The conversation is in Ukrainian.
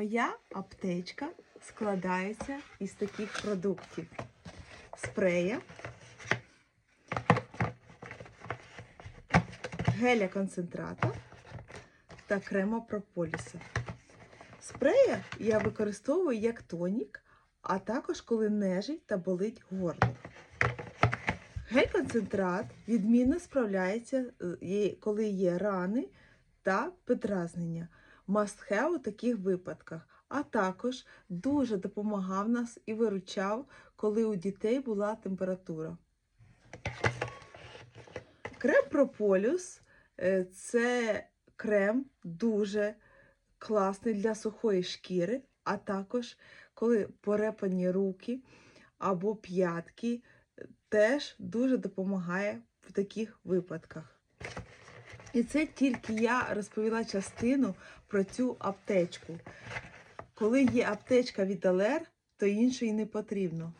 Моя аптечка складається із таких продуктів: спрея, геля концентрата та крема прополіса. Спрея я використовую як тонік, а також коли нежить та болить горло. Гель-концентрат відмінно справляється, е, коли є рани та підразнення. Must have у таких випадках, а також дуже допомагав нас і виручав, коли у дітей була температура. Крем Прополюс е, це крем дуже класний для сухої шкіри, а також коли порепані руки або п'ятки, е, теж дуже допомагає в таких випадках. І це тільки я розповіла частину про цю аптечку. Коли є аптечка від Алер, то іншої не потрібно.